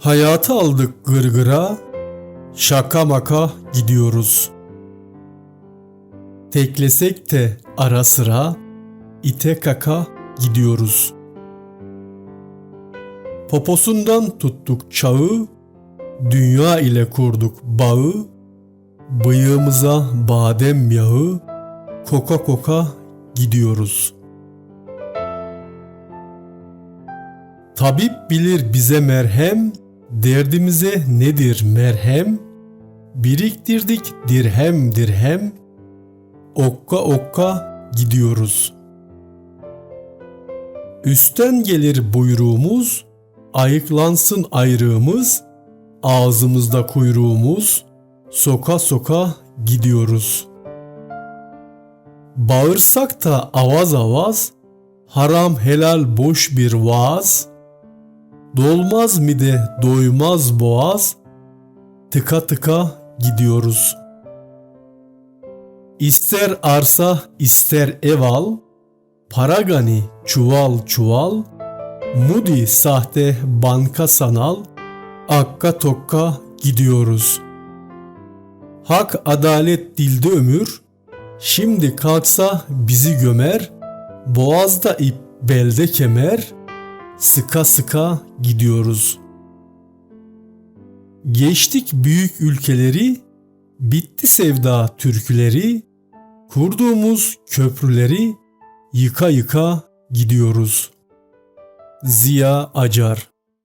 Hayatı aldık gırgıra, şaka maka gidiyoruz. Teklesek de ara sıra, ite kaka gidiyoruz. Poposundan tuttuk çağı, dünya ile kurduk bağı, bıyığımıza badem yağı, koka koka gidiyoruz. Tabip bilir bize merhem, derdimize nedir merhem? Biriktirdik dirhem dirhem, okka okka gidiyoruz. Üstten gelir buyruğumuz, ayıklansın ayrığımız, ağzımızda kuyruğumuz, soka soka gidiyoruz. Bağırsak da avaz avaz, haram helal boş bir vaaz, dolmaz mide doymaz boğaz, tıka tıka gidiyoruz. İster arsa ister ev al, para gani çuval çuval, mudi sahte banka sanal, akka tokka gidiyoruz. Hak adalet dilde ömür, şimdi kalksa bizi gömer, boğazda ip belde kemer, sıka sıka gidiyoruz. Geçtik büyük ülkeleri, bitti sevda türküleri, kurduğumuz köprüleri yıka yıka gidiyoruz. Ziya Acar